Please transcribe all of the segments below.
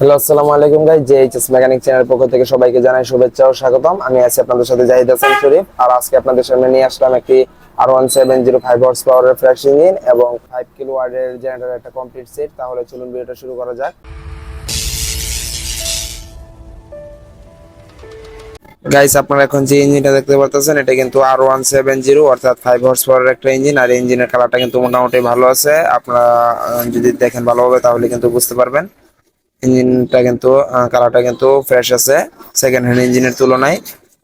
Hello, আসসালামু আলাইকুম guys J H S mechanic channel পক্ষ থেকে সবাইকে জানাই শুভেচ্ছা ও স্বাগতম। আমি আছি আপনাদের সাথে জাহিদ হাসান শরীফ আর আজকে আপনাদের সামনে নিয়ে আসলাম একটি R one seven zero five horse পাওয়ারের ফ্ল্যাশ ইঞ্জিন এবং ফাইভ কিলো ওয়ার্ডের জেনারেটর একটা কমপ্লিট সেট তাহলে চলুন ভিডিওটা শুরু করা যাক। গাইস আপনারা এখন যে ইঞ্জিনটা দেখতে পারতেছেন, এটা কিন্তু আর ওয়ান সেভেন জিরো অর্থাৎ ফাইভ হর্স পাওয়ারের একটা ইঞ্জিন আর ইঞ্জিনের কালারটা কিন্তু মোটামুটি ভালো আছে। আপনারা যদি দেখেন ভালোভাবে, তাহলে কিন্তু বুঝতে পারবেন। ইঞ্জিনটা কিন্তু কালারটা কিন্তু ফ্রেশ আছে। সেকেন্ড হ্যান্ড ইঞ্জিনের তুলনায়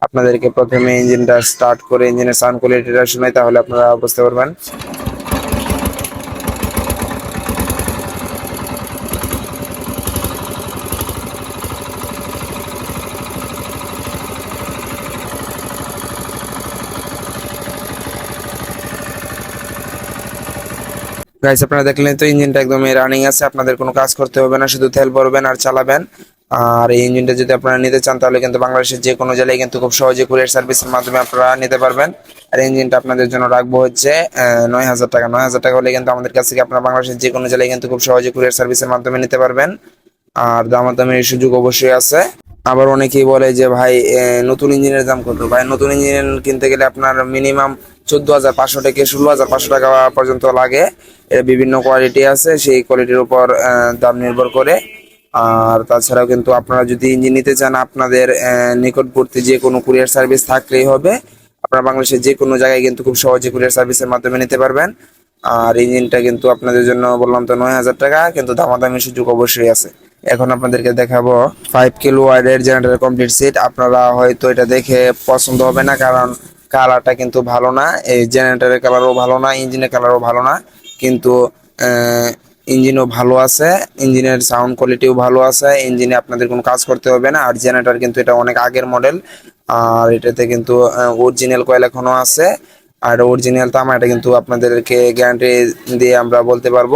আপনাদেরকে প্রথমে ইঞ্জিনটা স্টার্ট করে ইঞ্জিনের সাউন্ড কোয়ালিটিটা শোনাই, তাহলে আপনারা বুঝতে পারবেন। গাইস আপনারা দেখলেন তো, ইঞ্জিনটা একদম রানিং আছে, আপনাদের কোনো কাজ করতে হবে না, শুধু তেল ভরবেন আর চালাবেন। আর এই ইঞ্জিনটা যদি আপনারা নিতে চান, তাহলে কিন্তু বাংলাদেশের যে কোনো জেলায় কিন্তু খুব সহজে কুরিয়ার সার্ভিসের মাধ্যমে আপনারা নিতে পারবেন। আর ইঞ্জিনটা আপনাদের জন্য রাখব হচ্ছে নয় হাজার টাকা। নয় হাজার টাকা হলে কিন্তু আমাদের কাছ থেকে আপনারা বাংলাদেশের যে কোনো জেলায় কিন্তু খুব সহজে কুরিয়ার সার্ভিসের মাধ্যমে নিতে পারবেন। আর দামাদামির সুযোগ অবশ্যই আছে। আবার অনেকেই বলে যে, ভাই নতুন ইঞ্জিনের দাম কত? ভাই, নতুন ইঞ্জিন কিনতে গেলে আপনার মিনিমাম চোদ্দ হাজার পাঁচশো থেকে ষোলো হাজার পাঁচশো টাকা পর্যন্ত লাগে। এর বিভিন্ন কোয়ালিটি আছে, সেই কোয়ালিটির উপর দাম নির্ভর করে। আর তাছাড়াও কিন্তু আপনারা যদি ইঞ্জিন নিতে চান, আপনাদের নিকটবর্তী যে কোনো কুরিয়ার সার্ভিস থাকলেই হবে। আপনারা বাংলাদেশের যে কোনো জায়গায় কিন্তু খুব সহজে কুরিয়ার সার্ভিসের মাধ্যমে নিতে পারবেন। আর ইঞ্জিনটা কিন্তু আপনাদের জন্য বললাম তো নয় হাজার টাকা, কিন্তু দামাদামি সুযোগ অবশ্যই আছে। এখন আপনাদেরকে দেখাবো ফাইভ কিলো ওয়ার্ডের জেনারেটর কমপ্লিট সেট আপনারা হয়তো এটা দেখে পছন্দ হবে না, কারণ কালারটা কিন্তু ভালো না, এই জেনারেটরের কালারও ভালো না, ইঞ্জিনের কালারও ভালো না, কিন্তু ইঞ্জিনও ভালো আছে, ইঞ্জিনের সাউন্ড কোয়ালিটিও ভালো আছে, ইঞ্জিনে আপনাদের কোনো কাজ করতে হবে না, আর জেনারেটর কিন্তু এটা অনেক আগের মডেল, আর এটাতে কিন্তু অরিজিনাল কয়েল এখনও আছে, আর অরিজিনাল তামা এটা কিন্তু আপনাদেরকে গ্যারান্টি দিয়ে আমরা বলতে পারব,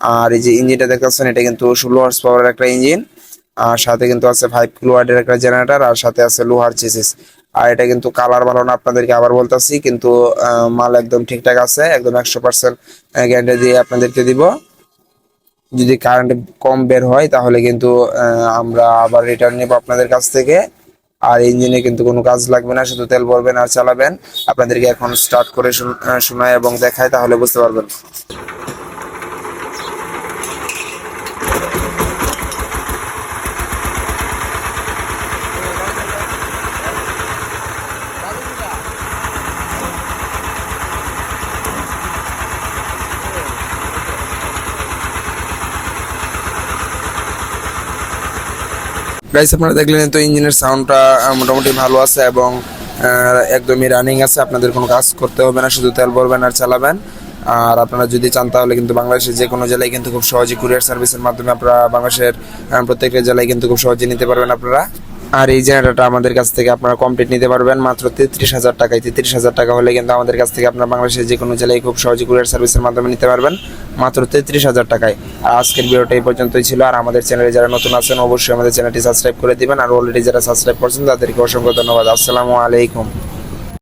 আর এই যে ইঞ্জিনটা দেখতেছেন, এটা কিন্তু ষোলো হর্স পাওয়ারের একটা ইঞ্জিন, আর সাথে কিন্তু আছে ফাইভ কিলোওয়াটের একটা জেনারেটর, আর সাথে আছে লোহার চেসিস আর এটা কিন্তু কালার ভালো না, আপনাদেরকে আবার বলতেছি, কিন্তু মাল একদম ঠিকঠাক আছে, একদম একশো পার্সেন্ট গ্যারান্টি দিয়ে আপনাদেরকে দিব। যদি কারেন্ট কম বের হয়, তাহলে কিন্তু আমরা আবার রিটার্ন নেব আপনাদের কাছ থেকে। আর ইঞ্জিনে কিন্তু কোনো কাজ লাগবে না, শুধু তেল ভরবেন আর চালাবেন। আপনাদেরকে এখন স্টার্ট করে শুন- শোনায় এবং দেখায়, তাহলে বুঝতে পারবেন। গাইস আপনারা দেখলেন তো ইঞ্জিনের সাউন্ডটা মোটামুটি ভালো আছে এবং একদমই রানিং আছে। আপনাদের কোনো কাজ করতে হবে না, শুধু তেল ভরবেন আর চালাবেন। আর আপনারা যদি চান তাহলে কিন্তু বাংলাদেশের যে কোনো জেলায় কিন্তু খুব সহজে কুরিয়ার সার্ভিসের মাধ্যমে আপনারা বাংলাদেশের প্রত্যেকটা জেলায় কিন্তু খুব সহজে নিতে পারবেন আপনারা। আর এই জেনারেটরটা আমাদের কাছ থেকে আপনারা কমপ্লিট নিতে পারবেন মাত্র তেত্রিশ হাজার টাকায়। তেত্রিশ হাজার টাকা হলে কিন্তু আমাদের কাছ থেকে আপনারা বাংলাদেশের যে কোনো জেলায় খুব সহজে কুরিয়ার সার্ভিসের মাধ্যমে নিতে পারবেন মাত্র তেত্রিশ হাজার টাকায়। আর আজকের ভিডিওটা এই পর্যন্তই ছিল। আর আমাদের চ্যানেলে যারা নতুন আছেন, অবশ্যই আমাদের চ্যানেলটি সাবস্ক্রাইব করে দেবেন। আর অলরেডি যারা সাবস্ক্রাইব করছেন, তাদেরকে অসংখ্য ধন্যবাদ। আসসালামু আলাইকুম।